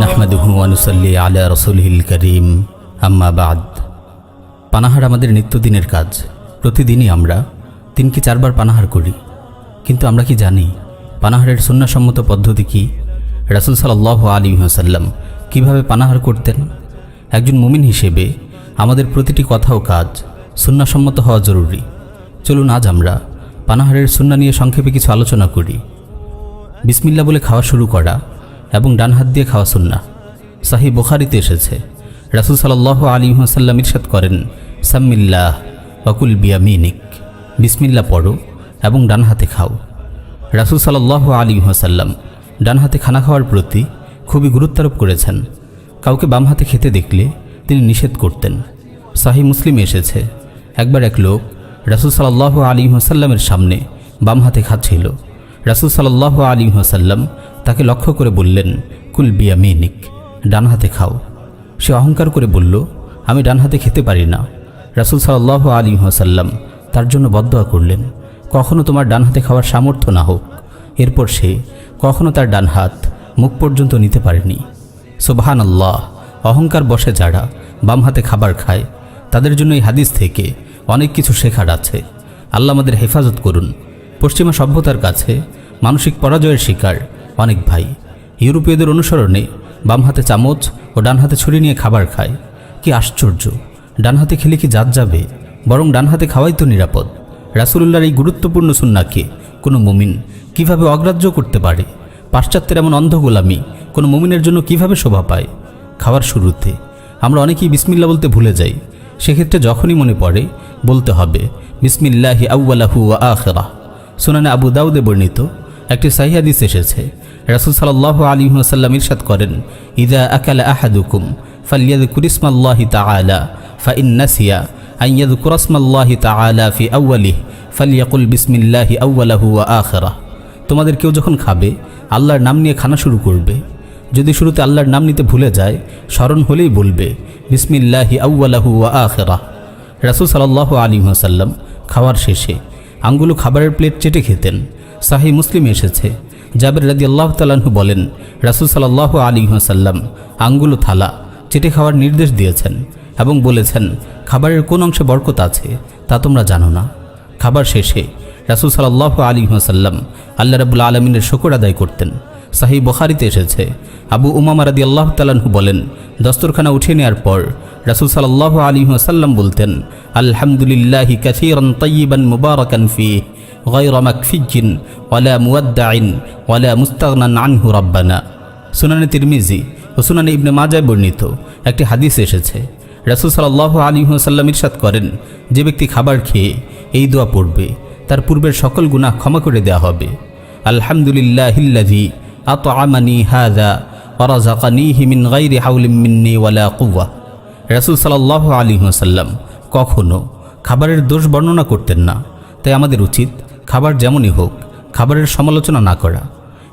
নাহমাদুহু আনুসাল্লি আলা রসুলহিল করিম আম্মা পানাহার আমাদের নিত্যদিনের কাজ। প্রতিদিনই আমরা তিন কি চারবার পানাহার করি। কিন্তু আমরা কি জানি, পানাহারের সুন্নাসম্মত পদ্ধতি কি? রাসুল সাল্লাহ আলী হাসাল্লাম কীভাবে পানাহার করতেন? একজন মুমিন হিসেবে আমাদের প্রতিটি কথা ও কাজ সুন্নাসম্মত হওয়া জরুরি। চলুন আজ আমরা পানাহারের সুন্না নিয়ে সংক্ষেপে কিছু আলোচনা করি। বিসমিল্লা বলে খাওয়া শুরু করা এবং ডান হাত দিয়ে খাওয়া সুন্না। সাহি বুখারিতে এসেছে। রাসুল সাল্লাহ আলী হাসাল্লাম ইরশাদ করেন, সাম্মিল্লাহ ওয়াকুল বিয়ামিনিক। বিসমিল্লা পড়ো এবং ডান হাতে খাও। রাসুল সাল্লাহ আলী হাসাল্লাম ডান হাতে খানা খাওয়ার প্রতি খুবই গুরুত্বারোপ করেছেন। কাউকে বাম হাতে খেতে দেখলে তিনি নিষেধ করতেন। সাহি মুসলিমে এসেছে। একবার এক লোক রাসুল সাল্লাহ আলী হাসাল্লামের সামনে বাম হাতে খাচ্ছিল রাসুল সাল্লাহ আলী হাসাল্লাম তাকে লক্ষ্য করে বললেন, কুল বিয়া মেনিক ডান হাতে খাও। সে অহংকার করে বলল, আমি ডান হাতে খেতে পারি না। রাসুল সাল্লাহ আলী হাসাল্লাম তার জন্য বদয়া করলেন, কখনো তোমার ডান হাতে খাওয়ার সামর্থ্য না হোক। এরপর সে, কখনো তার ডান হাত মুখ পর্যন্ত নিতে পারেনি সোবাহান আল্লাহ অহংকার বসে যারা বাম হাতে খাবার খায়, তাদের জন্য এই হাদিস থেকে অনেক কিছু শেখার আছে। আল্লাহ আমাদের হেফাজত করুন। পশ্চিমা সভ্যতার কাছে মানসিক পরাজয়ের শিকার অনেক ভাই। ইউরোপীয়দের অনুসরণে বাম হাতে চামচ ও ডান হাতে ছুরি নিয়ে খাবার খায়। কি আশ্চর্য! ডান হাতে খেলে কি জাত যাবে? বরং ডান হাতে খাওয়াই তো নিরাপদ। রাসুলুল্লাহর এই গুরুত্বপূর্ণ সুন্নাকে কোনো মুমিন কীভাবে অগ্রাহ্য করতে পারে? পাশ্চাত্যের এমন অন্ধ গোলামি কোনো মুমিনের জন্য কীভাবে শোভা পায়? খাওয়ার শুরুতে আমরা অনেকেই বিসমিল্লা বলতে ভুলে যাই। সেক্ষেত্রে যখনই মনে পড়ে, বলতে হবে, বিসমিল্লাহি আউ্লাহু আখরা সুনানে আবু দাউদে বর্ণিত একটি সাহিয়াদিস এসেছে। রাসুল সাল্লাহ আলী সাল্লাম ইরশাদ করেন, ইদা আকালা আহাদুকুম ফালিয়াদ কুরিসমাল্লাহি তাআলা ফাইন নাসিয়া আইয়াদ কুরসমাল্লাহি তাআলা ফি আউ্বালিহ ফালিয়াকুল বিসমিল্লাহি আউ্লাহু আখেরা তোমাদের কেউ যখন খাবে, আল্লাহর নাম নিয়ে খানা শুরু করবে। যদি শুরুতে আল্লাহর নাম নিতে ভুলে যায়, স্মরণ হলেই বলবে, বিসমিল্লাহি আউ্লাহু আখেরা রাসুল সাল্লাহ আলী সাল্লাম খাওয়ার শেষে আঙ্গুলো খাবারের প্লেট চেটে খেতেন। সাহি মুসলিম এসেছে। জাবের রাদি আল্লাহ তালাহু বলেন, রাসুল সাল্লাহ আলী সাল্লাম আঙ্গুলো থালা চেটে খাওয়ার নির্দেশ দিয়েছেন এবং বলেছেন, খাবারের কোন অংশে বরকত আছে, তা তোমরা জানো না। খাবার শেষে রাসুল সাল্লাহ আলী সাল্লাম আল্লাহ রাবুল আলমিনের শকর আদায় করতেন সাহি বখারিতে এসেছে আবু উমামা রাদি আল্লাহ তালাহু বলেন দস্তরখানা উঠিয়ে নেওয়ার পর রাসুল সাল্লাহ আলী সাল্লাম বলতেন আলহামদুলিল্লাহি কাসিরান তয়িবান মুবারাকান ফি غير مكفي ولا مودع ولا مستغنى عنه ربنا সুনানে তিরমিজি ও সুনানে ইবনে মাজায় বর্ণিত একটি হাদিস এসেছে রাসুল সাল্লাহ আলী সাল্লাম ইরশাদ করেন যে ব্যক্তি খাবার খেয়ে এই দোয়া পড়বে। তার পূর্বের সকল গুনাহ ক্ষমা করে দেয়া হবে। হাযা মিন গায়রি হাওলিন মিন্নি ওয়ালা কুওয়া। রাসূল সাল্লাল্লাহু আলাইহি ওয়াসাল্লাম কখনো খাবারের দোষ বর্ণনা করতেন না। তাই আমাদের উচিত খাবার যেমনই হোক, খাবারের সমালোচনা না করা।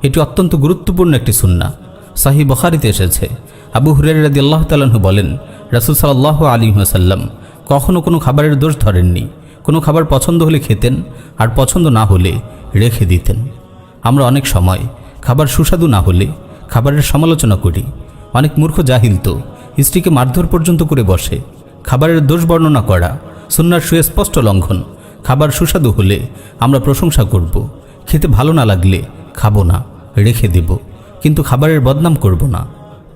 এটি অত্যন্ত গুরুত্বপূর্ণ একটি সুন্না সাহি বখারিতে এসেছে। আবু হুরের আল্লাহ তালাহু বলেন, রাসুল সাল্লাহ আলী ওয়াসাল্লাম কখনো কোনো খাবারের দোষ ধরেননি। কোনো খাবার পছন্দ হলে খেতেন আর পছন্দ না হলে রেখে দিতেন। আমরা অনেক সময় খাবার সুস্বাদু না হলে খাবারের সমালোচনা করি। অনেক মূর্খ জাহিল তো স্ত্রীকে মারধর পর্যন্ত করে বসে। খাবারের দোষ বর্ণনা করা, সুন্নার সুস্পষ্ট লঙ্ঘন, খাবার সুস্বাদু হলে আমরা প্রশংসা করব। খেতে ভালো না লাগলে খাব না, রেখে দেব। কিন্তু খাবারের বদনাম করব না।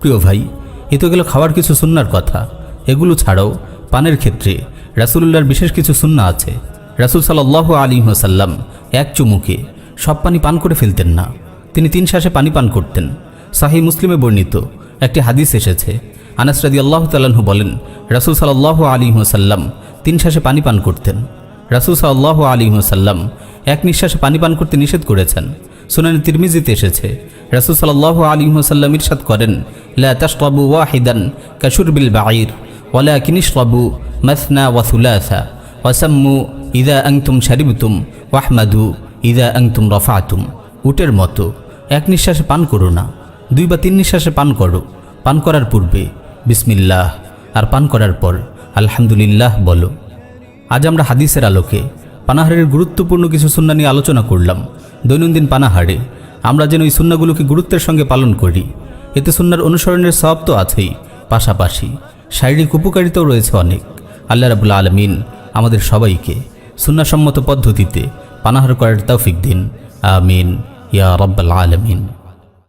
প্রিয় ভাই, এ তো গেল খাওয়ার কিছু সুন্নার কথা। এগুলো ছাড়াও পানের ক্ষেত্রে রাসুলুল্লাহর বিশেষ কিছু সুন্না আছে। রাসুল সাল্লাহ আলী সাল্লাম এক চুমুকে সব পানি পান করে ফেলতেন না। তিনি তিন শ্বাসে পানি পান করতেন। সাহি মুসলিমে বর্ণিত একটি হাদিস এসেছে। আনাস রাদি আল্লাহ তাল্লাহ্ন বলেন, রাসুল সাল্লাহ আলী সাল্লাম তিন শ্বাসে পানি পান করতেন। রাসুল সাল্লাহ আলী সাল্লাম এক নিঃশ্বাসে পানি পান করতে নিষেধ করেছেন। সুনানি তিরমিজিতে এসেছে, রাসুল সাল্লাহ আলী সাল্লাম ইরশাদ করেন, লা তাশরাবু ওয়াহিদান কাশুরবিল বাঈর ওয়ালা কিনিশরাবু মাসনা ওয়াসুলাসা ওয়াসাম্মু ইদা আংতুম শারিবতুম ওয়াহমাদু ইদা আংতুম রফাতুম উটের মতো। এক নিঃশ্বাসে পান করো না। দুই বা তিন নিঃশ্বাসে পান করো। পান করার পূর্বে বিসমিল্লাহ। আর পান করার পর আলহামদুলিল্লাহ বলো। আজ আমরা হাদিসের আলোকে পানাহারের গুরুত্বপূর্ণ কিছু সুন্না নিয়ে আলোচনা করলাম। দৈনন্দিন পানাহারে আমরা যেন এই সুন্নাগুলোকে গুরুত্বের সঙ্গে পালন করি। এতে সুন্নার অনুসরণের সব তো আছেই। পাশাপাশি শারীরিক উপকারিতাও রয়েছে অনেক। আল্লাহ রাবুল আলমিন আমাদের সবাইকে সুন্নাসম্মত পদ্ধতিতে পানাহার করার তৌফিক দিন। আমিন। ইয়া রব্বাল আলমিন।